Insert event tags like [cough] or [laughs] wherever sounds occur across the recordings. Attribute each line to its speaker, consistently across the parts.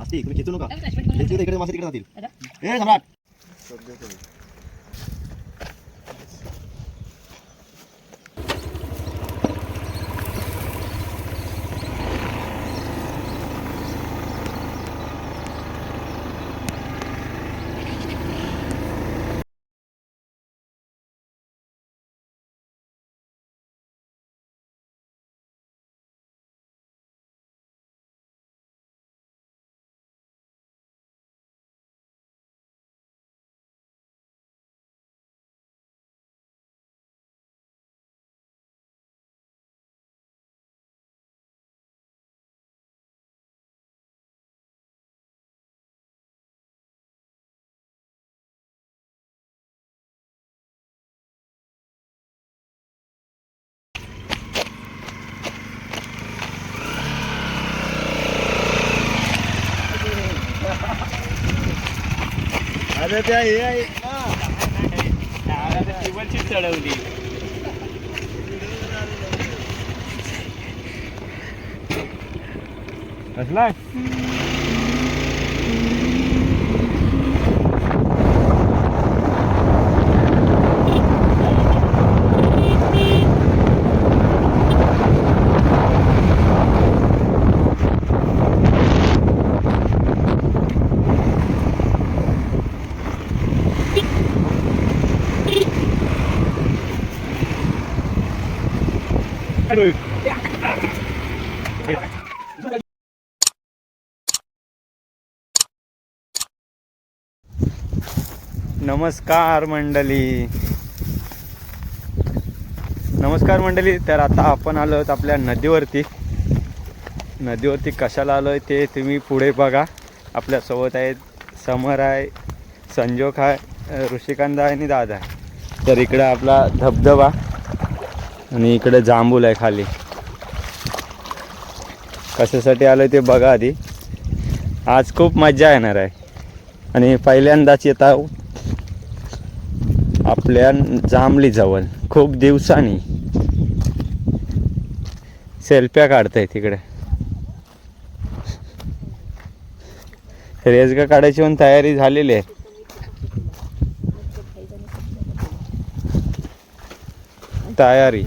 Speaker 1: असते इकडे खेचू नका इकडे मासे तिकडे जातील ए सम्राट अरे त्या हे आहे ना
Speaker 2: चढवली
Speaker 1: कसला
Speaker 2: नमस्कार मंडळी. नमस्कार मंडळी तर आता आपण आलो आहोत आपल्या नदीवरती. नदीवरती कशाला आलो आहे ते तुम्ही पुढे बघा. आपल्यासोबत आहेत समर आहे संजोग आहे ऋषिकांत आहे आणि दादा आहे. तर इकडे आपला धबधबा आणि इकडे जांभूल आहे खाली. कशासाठी आलो आहे ते बघा आधी. आज खूप मजा येणार आहे. आणि पहिल्यांदाच येत आहोत. आपल्या जांभली जवळ खूप दिवसांनी. सेल्फ्या काढताय तिकडे. रेजगा काढायची पण तयारी झालेली आहे. तयारी.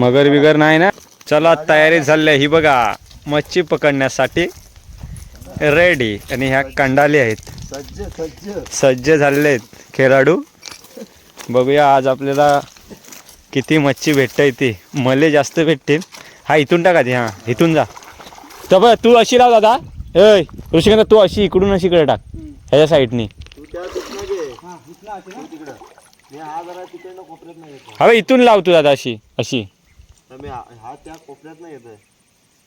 Speaker 2: मगर बिगर नाही ना? चला तयारी झाली आहे. ही बघा मच्छी पकडण्यासाठी रेडी आणि ह्या कंडाली आहेत.
Speaker 1: सज्ज सज्ज
Speaker 2: सज्ज झालेले आहेत खेळाडू. बघूया आज आपल्याला किती मच्छी भेटता येते मले जास्त भेटतील. हा इथून टाका ती हां इथून जा. तर बघ तू अशी लाव दादा. ऐ ऋषिकांत तू अशी इकडून अशी इकडे टाक. ह्याच्या साईडनी.
Speaker 1: तू तू हा
Speaker 2: हवे इथून लाव तू दादा अशी अशी.
Speaker 1: तर मी हा हा त्या कोपऱ्यात नाही येतोय.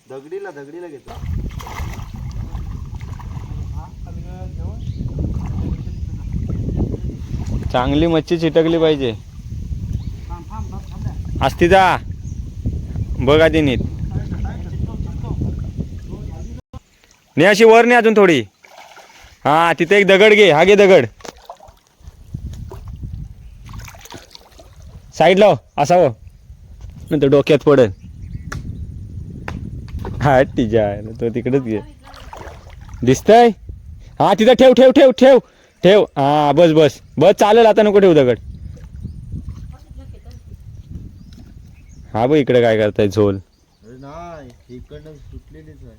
Speaker 1: दगडीला दगडीला घेतो.
Speaker 2: चांगली मच्छी चिटकली पाहिजे. असती जा बघ आधी नीट. नाही अशी वर नाही अजून थोडी. हा तिथे एक दगड घे. हा घे दगड. साईड लाव असावं नंतर डोक्यात पडेल. हा तिच्या आहे ना, तो तिकडेच घे. दिसतंय? हा तिथं ठेव ठेव ठेव ठेव. ठेव. हा बस बस. बस चालेल आता नको ठेव दगड. हा बघ इकडे काय करताय झोल.
Speaker 1: अरे नाही इकडनं सुटलेलीच आहे.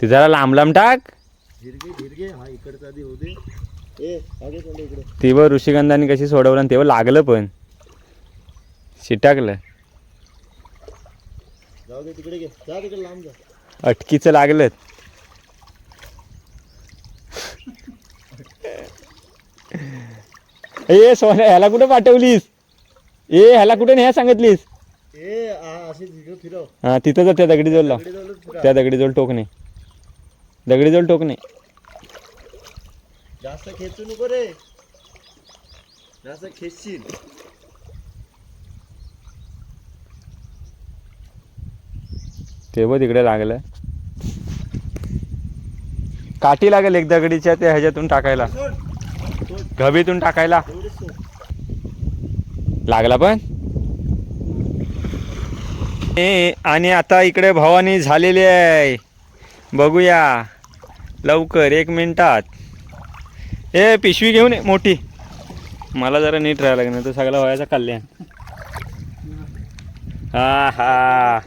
Speaker 2: ती जरा लांब लांब टाक.
Speaker 1: हा इकडचा आधी ए इकडे.
Speaker 2: ती बघ ऋषिगंधाने कशी सोडवलं आणि तेव्हा लागलं पण. शिटाकलं.
Speaker 1: जाऊ दे तिकडे घे. जा तिकडे लांब जा.
Speaker 2: अटकीचं लागलं ए सोन्या ह्याला कुठं पाठवलीस? ए ह्याला कुठे न्याय सांगितलीस?
Speaker 1: ए आ, अशी इकडे फिरव.
Speaker 2: हा तिथं जा त्या दगडी
Speaker 1: तिकडे फिरा.
Speaker 2: त्या दगडी जोल टोकणे दगडी जोल टोकणे
Speaker 1: जास्त खेचू नको रे. जास्त खेचशील.
Speaker 2: ते बघ तिकडे लागलं. काठी लागेल एक दगडीच्या त्या ह्याच्यातून टाकायला. घबीतून टाकायला. लागला पण? आणि आता इकडे भवानी झालेली आहे. बघूया. लवकर एक मिनिटात. ए पिशवी घेऊन ये मोठी. मला जरा नीट राहायला लागणार तर सगळा व्हायचा कल्याण. हा हा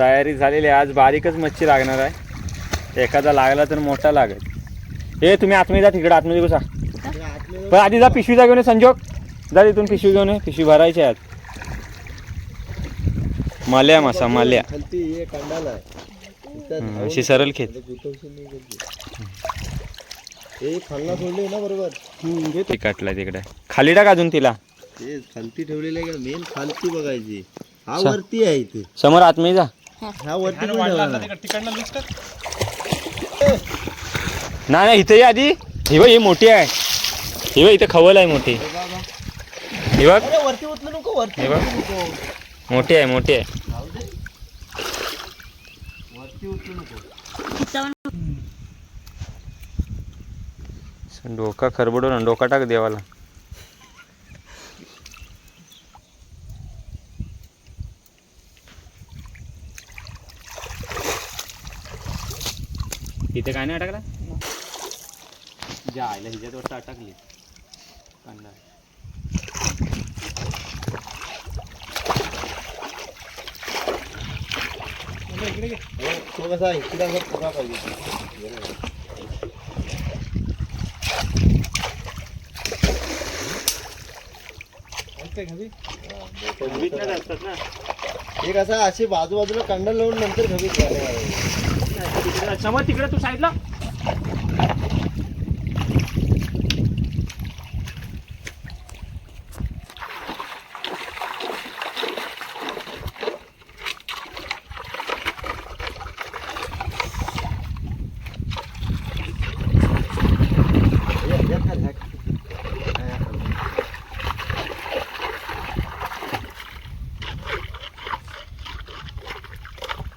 Speaker 2: तयारी झालेली आहे. आज बारीकच मच्छी लागणार आहे. एखादा लागला तर मोठा लागेल. ए तुम्ही आतमध्ये जा तिकडे आतमध्ये
Speaker 1: आतमध्ये
Speaker 2: पण आधी जा पिशवीचा घेऊन ये संजोग. जा तिथून पिशवी घेऊन पिशवी भरायची आहे आज माल्या मासा माल्या.
Speaker 1: हे
Speaker 2: अशी.
Speaker 1: हे बरोबर.
Speaker 2: ती काटलाय तिकडे. खाली टाक अजून तिला.
Speaker 1: खालती ठेवलेले मेन खालती बघायची. हा वरती आहे
Speaker 2: समोर आतमध्ये जा.
Speaker 1: हा वरती ठेवला नाही.
Speaker 2: नाही नाही इथे ये आधी ही बघ ही मोठी आहे ही बघ इथे खवल आहे मोठी
Speaker 1: हे.
Speaker 2: ही बघ
Speaker 1: अरे वरती उचलू नको वरती
Speaker 2: हे बघ.
Speaker 1: नको
Speaker 2: मोठी आहे मोठी आहे
Speaker 1: जाऊ दे. वरती उचलू नको
Speaker 2: डोका खरबडून डोका टाक देवाला इथे काय नाही अटकला? ज्या आईला हिच्यात वाटतं अटकली कांदा
Speaker 1: तो कसा इकडे असा पुरा पाहिजे
Speaker 2: असतात ना
Speaker 1: हे कसं अशी बाजूबाजूला कांडा लावून नंतर घवीत घ्यायला
Speaker 2: तिकडे. तू साईडला
Speaker 1: हे, हे खाली, हे खाली. हा, या खाली.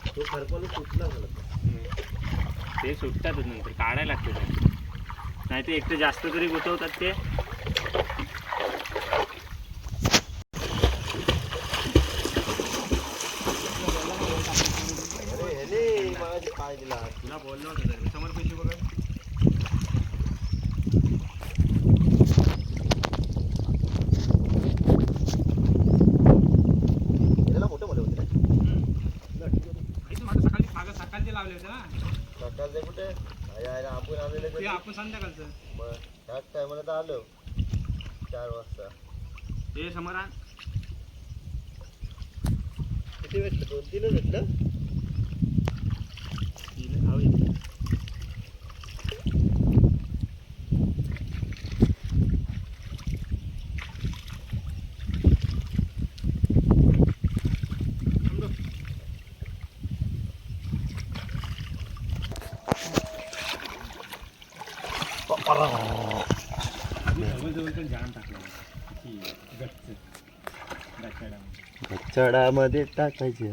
Speaker 1: तो खरपाला सुटला मला
Speaker 2: ते सुटतातच नंतर काढायला लागते नाही ते एक तर जास्त तरी गुतवतात ते. तुला बोललो होतं समोर पैसे बघा.
Speaker 1: याला मोठं मोठं होते
Speaker 2: सकाळचे लावले होते ना
Speaker 1: सकाळचे कुठे आहे, आहे, आपण आलेले
Speaker 2: ते
Speaker 1: कधी?
Speaker 2: आपण संध्याकाळचं
Speaker 1: मग त्याच टायमाला तर आलो चार वाजता
Speaker 2: हे समोर आण.
Speaker 1: किती भेटलं दोन तीनच भेटलं
Speaker 2: हिला खाऊ दे.
Speaker 1: चढामध्ये टाकायचे.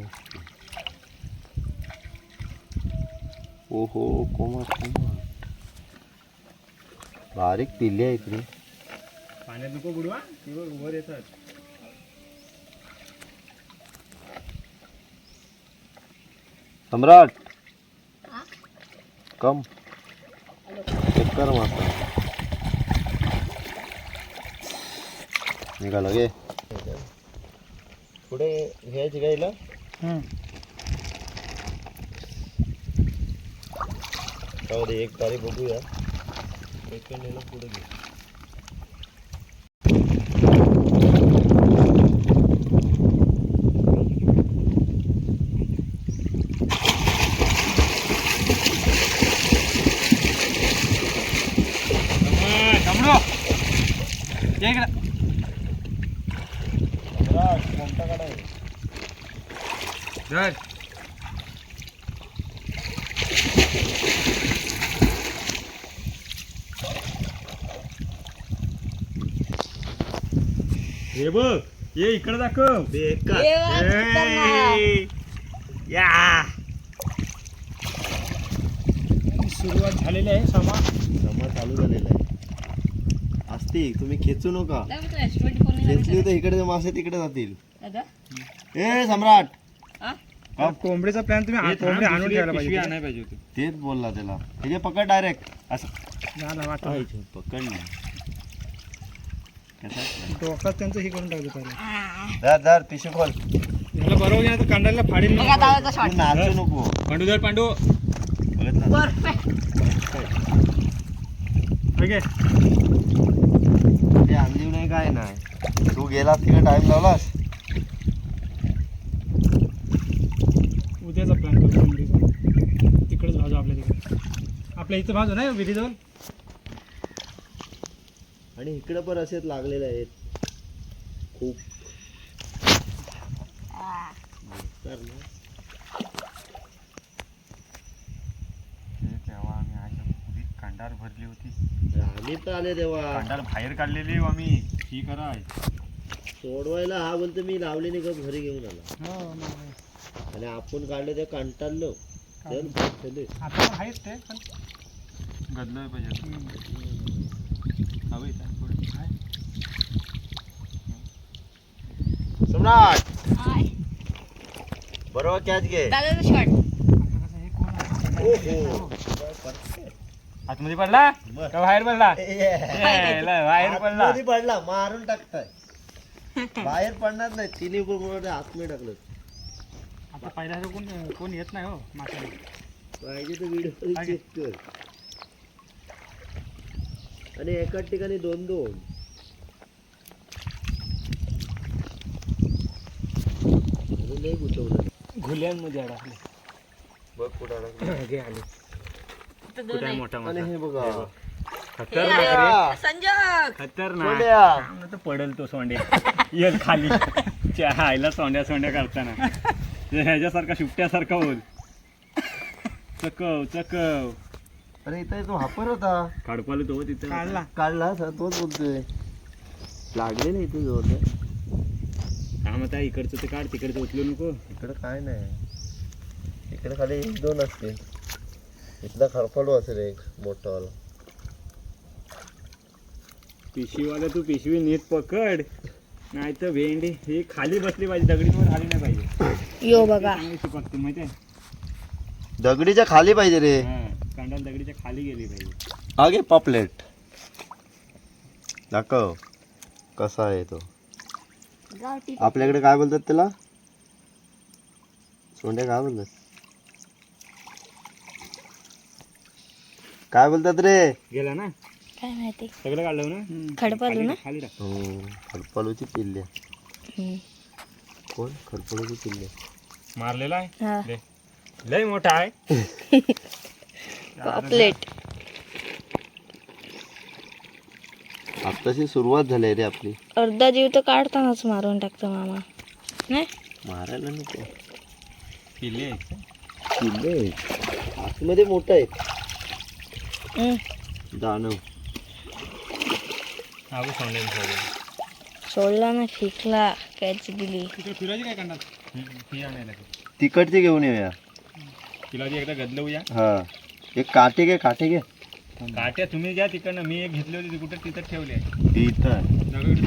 Speaker 1: ओहो कोमट कोमट. बारीक पिल्ले आहेत रे.
Speaker 2: पाण्यात नको बुडवा ते बघ वर येतात.
Speaker 1: सम्राट कम. चेक कर मासा निघाला गे. पुढे घ्यायची गाईला. एक तारीख बघूया. सेकंड पुढे घे सम्राट कोणता काढाय
Speaker 2: हे बघ ये इकडे दाखव.
Speaker 1: बेकार.
Speaker 2: ए, या.
Speaker 3: सुरुवात झालेली आहे समा.
Speaker 1: जमा चालू झालेला आहे. आस्तिक तुम्ही खेचू नका. खेचली तर इकडे मासे तिकडे जातील. ए सम्राट.
Speaker 3: कोंबडीचा प्लॅन तुम्ही आ- कोंबडी आणून ठेवायला पाहिजे.
Speaker 2: आणायला पाहिजे होती.
Speaker 1: तेच बोलला त्याला. त्याचे पकड डायरेक्ट असं.
Speaker 3: वाटतं
Speaker 1: पकड ना.
Speaker 3: त्यांचं हे करून टाकलं पहिले
Speaker 1: धर धर पिशू खोल.
Speaker 3: झालं बरोबर गेलं तर कांडाला फाडील
Speaker 1: नाचू नको.
Speaker 2: पांडू धर पांडू.
Speaker 3: ओके.
Speaker 1: ते नाही काय नाही. तू गेलास तिकडे टाइम लावलास?
Speaker 3: उद्याचा प्लॅन करतो कोंबडीचा तिकडेच भाजू आपल्या तिकडे. आपल्या इथं भाजू नाही विहिरीजवळ?
Speaker 1: आणि इकडे पण असेच लागलेले आहेत. खूप. तर ना.
Speaker 2: तेव्हा आम्ही आज कांडार भरली होती.
Speaker 1: आम्ही तर आले तेव्हा.
Speaker 2: कांडार बाहेर काढलेली हो आम्ही. ही कराय
Speaker 1: सोडवायला हा बोलतो मी लावले नाही गप घरी घेऊन आला.
Speaker 3: हो.
Speaker 1: आणि आपण काढले ते कंटाळलो
Speaker 3: आहेच ते पण
Speaker 2: गदलं पाहिजे.
Speaker 1: सम्राट बरोबर कॅच घे
Speaker 3: आता कसं हे कोण आहे?
Speaker 1: ओहो.
Speaker 2: आतमध्ये पडला. का बाहेर पडला?
Speaker 1: ए,
Speaker 2: बाहेर पडला.
Speaker 1: आतमध्ये पडला मारून टाकताय. बाहेर पडणार नाही तिन्ही पण आतमध्ये टाकलं.
Speaker 3: आता पहिल्या कोण कोण येत नाही हो माशाला
Speaker 1: पाहिजे तर व्हिडिओ चेक कर. आणि एकाच ठिकाणी दोन दोन. अजून लय गुंतवलं.
Speaker 3: घुल्यांमध्ये अडकले.
Speaker 1: बघ कुठं अडकलं. [laughs]
Speaker 3: घे आले
Speaker 2: कुठे आहे मोठा
Speaker 1: आणि
Speaker 2: मोठा
Speaker 1: हे बघा.
Speaker 2: खतरनाक रे.
Speaker 4: संजोग
Speaker 2: खतरनाक.
Speaker 1: सोंड्या.
Speaker 2: तर पडल तो सोंड्या येल खाली. च्या आईला सोंड्या सोंड्या करताना. ह्याच्यासारखा शिपट्यासारखा होल चकव चकव.
Speaker 1: अरे इथं तो हापर होता.
Speaker 2: काढपाल तो तिथे
Speaker 3: काढला.
Speaker 1: काढला सर तोच बोलतोय. लागले ना इथे जोर
Speaker 2: हा मग त्या इकडचं ते काढ तिकडचं उचलू नको.
Speaker 1: इकडे काय नाही. इकडे खाली एक दोन असतील इथला खरपाडू असेल एक मोठा वाला
Speaker 2: पिशवीवाला तू पिशवी नीट पकड. नाही तर भेंडी ही खाली बसली पाहिजे दगडीवर खाली नाही पाहिजे.
Speaker 4: यो बघा.
Speaker 2: माहिती आहे?
Speaker 1: दगडीच्या खाली पाहिजे रे.
Speaker 2: हा, कांडाल दगडीच्या खाली गेली पाहिजे
Speaker 1: आगे पॉपलेट दाखव. कसा आहे तो? आपल्याकडे काय बोलतात त्याला? सोंड्या काय बोलतात? काय बोलतात रे?
Speaker 2: गेला ना?
Speaker 4: काय माहिती.
Speaker 2: सगळं काढलं ना?
Speaker 4: खडपालू ना?
Speaker 2: खाली टाक.
Speaker 1: हो खरपालूची पिल्ल्या
Speaker 4: हम्म.
Speaker 1: कोण? खरपालूची पिल्ल्या
Speaker 2: मारलेला आहे?
Speaker 4: हा.
Speaker 2: लय मोठा आहे. [laughs]
Speaker 4: पॉपलेट
Speaker 1: आत्ताची सुरुवात झाली रे आपली.
Speaker 4: अर्धा जीव तर काढतानाच मारून टाकतो मामा. नाही?
Speaker 1: मारायला नको.
Speaker 2: किल्ले आहेत का?
Speaker 1: पिल्ले आतमध्ये मोठं आहे. दानव.
Speaker 2: हा सोंड्याचं सोडलं.
Speaker 4: सोडला ना फिकला कॅच दिली.
Speaker 3: तिकडे फिरायची काय
Speaker 2: लागेल.
Speaker 1: तिकडची घेऊन येऊया.
Speaker 2: तिला एकदा गदलवूया.
Speaker 1: हा. एक काटे घे काटे घे.
Speaker 2: काट्या तुम्ही घ्या तिकडनं. मी एक घेतली होती कुठं? तिथं ठेवली आहे.
Speaker 1: ती इथं. आहे.
Speaker 2: दगड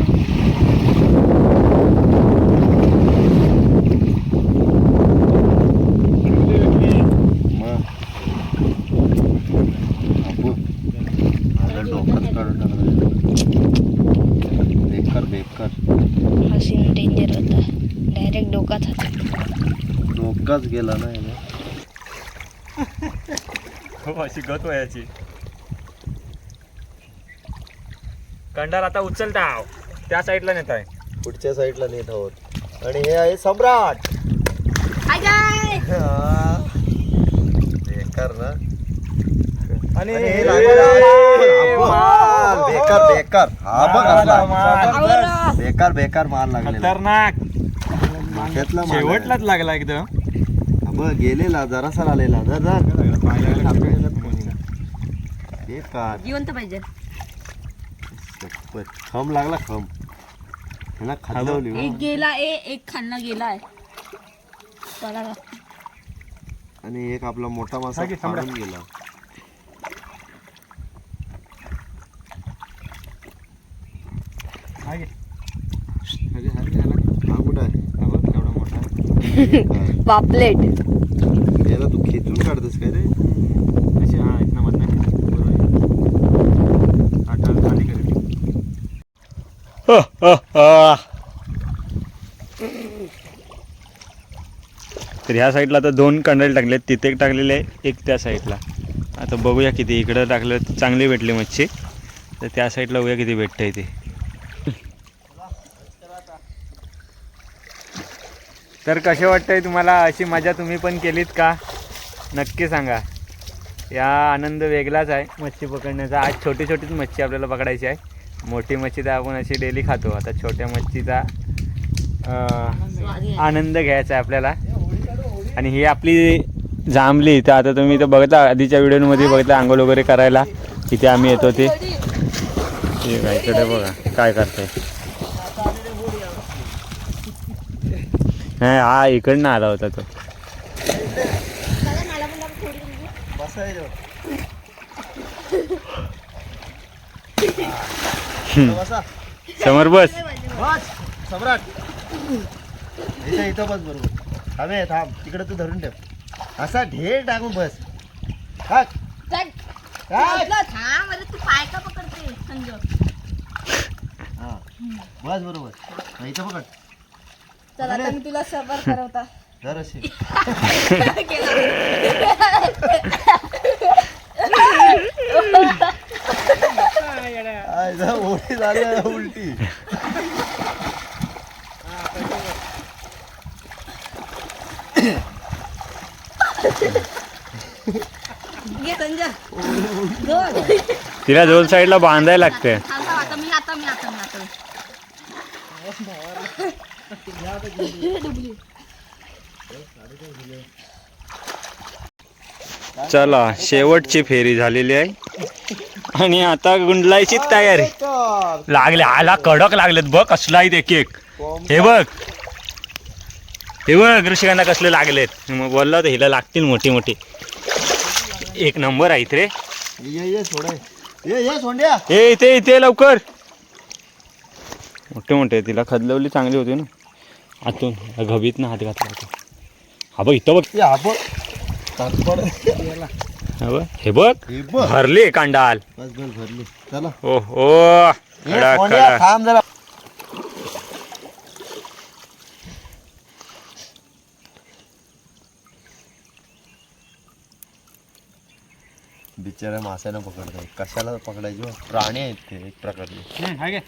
Speaker 1: मग माझं डोकंच काढून टाकलं. बेकार बेकार.
Speaker 4: हा सीन डेंजर होता. डायरेक्ट डोकात होता
Speaker 1: डोकाच गेला ना याला.
Speaker 2: हो अशी गत वयाची. कंडार आता उचलता त्या साईडला नेत आहे.
Speaker 1: पुढच्या साईडला नेत आहोत. आणि हे आहे सम्राट. हा. बेकार ना. आणि हे लागलं. बेकार बेकार. हा बघ असला. बेकार बेकार माल लागलेला.
Speaker 2: खतरनाक. शेवटलाच लागला एकदम.
Speaker 1: बघ गेलेला जरासा आलेला. जर ते
Speaker 4: जिवंत पाहिजे.
Speaker 1: खम लागला खम ह्याला
Speaker 4: एक गेला ए एक खालना गेलाय
Speaker 1: आणि एक आपला मोठा मासा साकी, गेला. पापलेट कुठं आहे?
Speaker 2: मोठा [laughs]
Speaker 1: याला तू खेचून काढतोस काय रे? [laughs]
Speaker 2: तर ह्या साईडला आता दोन कंडल टाकले तिथे एक टाकलेले एक त्या साईडला. आता बघूया किती इकडं टाकलं तर चांगली भेटली मच्छी. तर त्या साईडला बघूया किती भेटतं इथे [laughs] तर कसे वाटतंय तुम्हाला अशी मजा तुम्ही पण केलीत का? नक्की सांगा. या आनंद वेगळाच आहे मच्छी पकडण्याचा. आज छोटी छोटीच मच्छी आपल्याला पकडायची आहे. मोठी मच्छी तर आपण अशी डेली खातो. आता छोट्या मच्छीचा आनंद घ्यायचा आहे आपल्याला. आणि ही आपली जांभली तर आता तुम्ही तर बघता आधीच्या व्हिडिओमध्ये बघितलं आंघोळ वगैरे करायला. इथे आम्ही येतो ते. इकडे बघा काय करताय. हा हा इकडनं आला होता तो
Speaker 1: बसायचं
Speaker 2: हम्म.
Speaker 1: बसा
Speaker 2: समोर बस.
Speaker 1: बस सम्राट. इथं इथं बस बरोबर. थांब थांब. तिकडे तू धरून ठेव. असा ढेर टाकून बस. टाक. टाक.
Speaker 5: थांब. अरे तू पाय का पकडते? संजय.
Speaker 1: हा. बस बरोबर. हा, इथं पकड.
Speaker 5: चल आता मी तुला सबर करवता.
Speaker 1: जर अशी आयला उलटी झाली उलटी.
Speaker 2: तिला दोन साईडला बांधायला लागते.
Speaker 5: थांब थांब, आता मी आता मी आता मी आता
Speaker 2: चला शेवटची फेरी झालेली आहे. आणि आता गुंडलायची तयारी. लागले आला कडक लागलेत बघ कसला आहेत एक एक. हे बघ. हे बघ ऋषिकांना कसले लागलेत. मग बोलला तर हिला लागतील मोठी मोठी. एक नंबर आहेत रे.
Speaker 1: ये ये सोडा. ये ये सोंड्या.
Speaker 2: ए इथे इथे लवकर. मोठे मोठे तिला खदलवली चांगली होती ना. आतून घबीत ना हात घातला होता. हा बघ इथं बघ.
Speaker 1: हा बघ.
Speaker 2: हा हे
Speaker 1: हे
Speaker 2: भरले कांडाल
Speaker 1: भरली. चला.
Speaker 2: ओ हो
Speaker 1: सोंड्या,
Speaker 2: कडक
Speaker 1: थांब जरा. पकडताय. कशाला पकडायचे? प्राणी आहेत ते एक प्रकारचे.
Speaker 3: हा.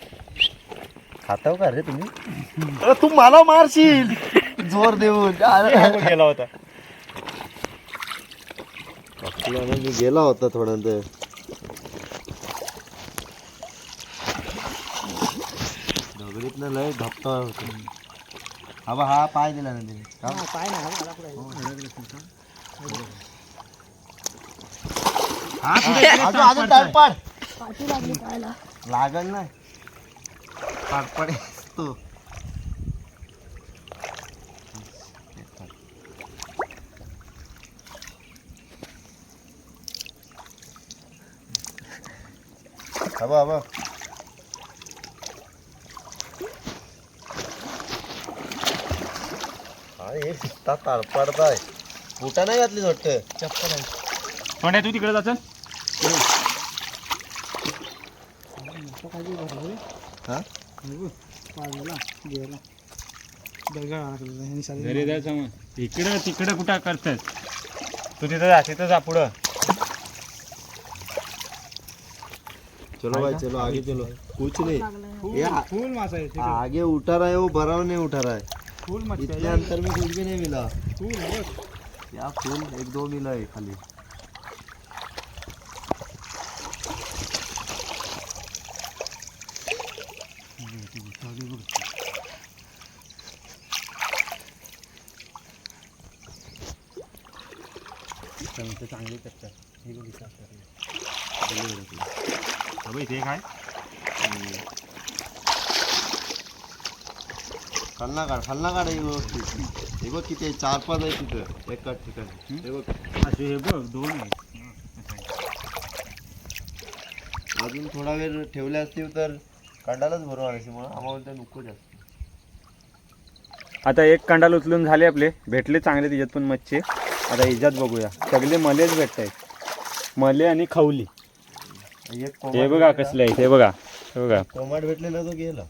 Speaker 1: खाताव का रे तुम्ही? अरे तू मला मारशील. जोर देऊन. [laughs] अरे
Speaker 2: गेला होता.
Speaker 1: पकडला ना मी गेला होता थोडा तर दगडीतनं लय धपता होतो. हा बा हा पाय दिला ना तिने. का? हा, पुढे, अजून तडपड. लागल नाही. तडपड तू हवा हवा अरे नुसता तडपडताय. बुटा नाही घातली वाटतं? चप्पल आहे.
Speaker 2: तू तिकडे जाचं
Speaker 1: हा?
Speaker 3: पाजला गेला दगड अडकलेला ह्यानी साधी-
Speaker 2: घरी जायचं मग इकडं तिकडं कुठं करतेस तू तिथं जा तिथं जा पुढं.
Speaker 1: चलो भाई चलो आगे चलो. कुछ नहीं. ये
Speaker 3: फुल मासा.
Speaker 1: आगे उठा रहा है वो बराबर नहीं उठा रहा है.
Speaker 3: फुल मच्छी
Speaker 1: इतने. अंतर में कुछ भी नहीं मिला।
Speaker 3: फुल बघ.
Speaker 1: या फूल? एक दो मिला है खाली।
Speaker 2: चांगली करतात इथे काय
Speaker 1: खालना काढ खालना काढ हे व्यवस्थित. हे बघ किती आहे, चार पाच आहे तिथं. एकाच ठिकाणी. हे बघ.
Speaker 2: असे हे बघ दोन आहे
Speaker 1: अजून थोडा वेळ ठेवले असतील तर कंडालाच भरून आणायची मग आम्हाला ते नको जास्त.
Speaker 2: आता एक कंडाल उचलून झाले आपले. भेटले चांगले तिच्यात पण मच्छी. आता हिच्यात बघूया. सगळे मलेच भेटत आहेत मले आणि खवली. हे बघा कसले आहेत हे बघा. हे बघा.
Speaker 1: टोमॅट भेटलेला तो गेला.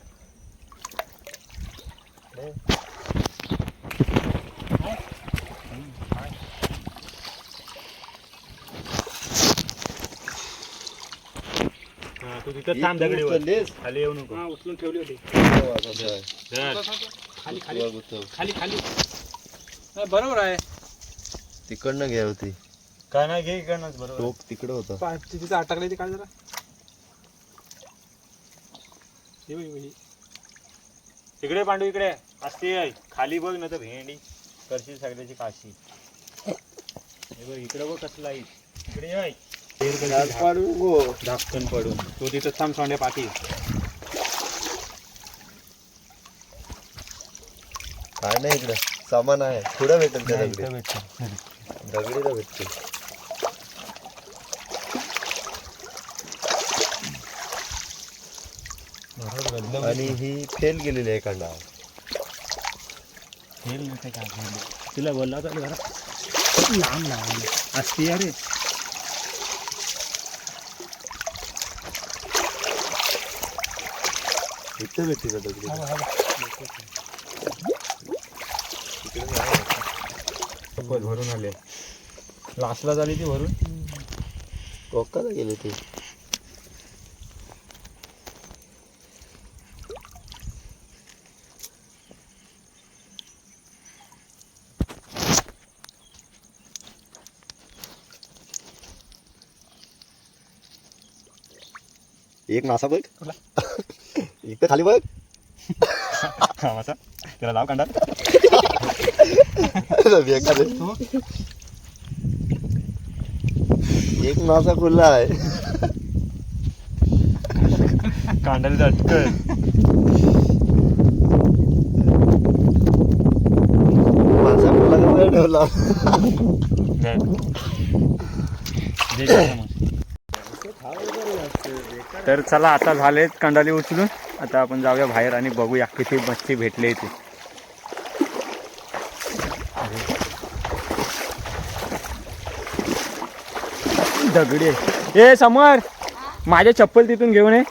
Speaker 2: तू तिथं
Speaker 1: थांब.
Speaker 2: खाली येऊ नको.
Speaker 3: हा उचलून ठेवली होती.
Speaker 2: धर.
Speaker 3: खाली खाली. खाली खाली. नाही, बरोबर आहे.
Speaker 1: तिकडनं घ्या होती.
Speaker 2: काय नाही घे इकडनंच बरोबर.
Speaker 1: टोक तिकडं होतं.
Speaker 3: पा- ति- तिथं अटकले ते काय जरा? हे बघ, हे बघ, हे.
Speaker 2: इकडे पांडू इकडे. असते आहे. खाली बघ ना तर भेंडी. करशील सगळ्याची काशी. हे बघ इकडे बघ कसला आहे. इकडे आहे
Speaker 1: पाडून गो
Speaker 2: पडून. तो तिथं थांब सोंड्या पाठी
Speaker 1: काय नाही इकडं. सामान आहे. पुढं भेटेल त्या दगडी.
Speaker 2: भेटतं.
Speaker 1: दगडीला भेटते आणि ही फेल गेलेली आहे कांदा
Speaker 2: काय झालं. तुला बोलला होता जरा. लांब लांब. असते अरे
Speaker 1: इथं भेटते का दगडी
Speaker 2: भरून आले. लास्टला झाली ती भरून.
Speaker 1: कोकाला गेले ते. एक नासा बघ इथं खाली बघ
Speaker 2: कामाचा त्याला लाव
Speaker 1: आहे. एक नासा खुला आहे
Speaker 2: कांद्याला झटकन
Speaker 1: माझा खुला ठेवला
Speaker 2: तर चला आता झालेत कंडाली उचलून. आता आपण जाऊया बाहेर आणि बघूया किती मच्छी भेटले इथे. दगडी ए समर! माझे चप्पल तिथून घेऊन ये.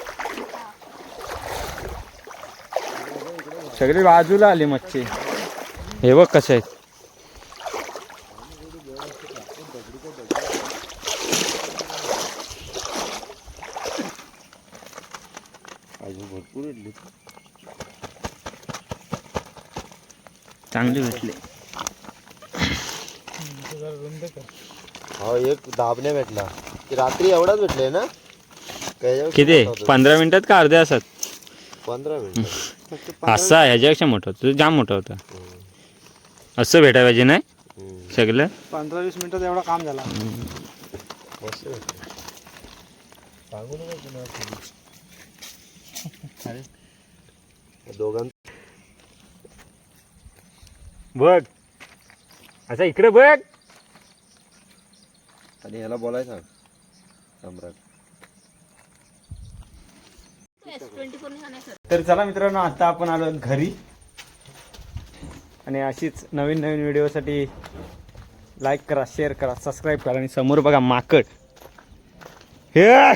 Speaker 2: सगळी बाजूला आली मच्छी. हे बघ कसे आहेत. चांगले भेटले.
Speaker 1: हो एक दाबण्या भेटला. की रात्री एवढाच भेटले ना?
Speaker 2: किती? पंधरा मिनिटात का अर्धे असत
Speaker 1: पंधरा मिनिट.
Speaker 2: असा ह्याच्यापेक्षा मोठा होता. जाम मोठा होता. असं भेटायला पाहिजे नाही? सगळं?
Speaker 3: पंधरा वीस मिनिटात एवढा काम झाला.
Speaker 1: मस्त भेटले. सांगू नका कुणाला दोघां
Speaker 2: बघ. अच्छा इकडे बघ.
Speaker 1: आणि ह्याला बोलाय सांग. सम्राट.
Speaker 2: तर चला मित्रांनो आता आपण आलो घरी. आणि अशीच नवीन नवीन व्हिडिओसाठी लाईक करा शेअर करा सबस्क्राईब करा आणि समोर बघा माकड. हे!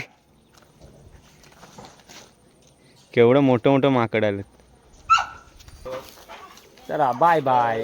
Speaker 2: केवढं मोठं मोठं माकड आलं তারা বাই বাই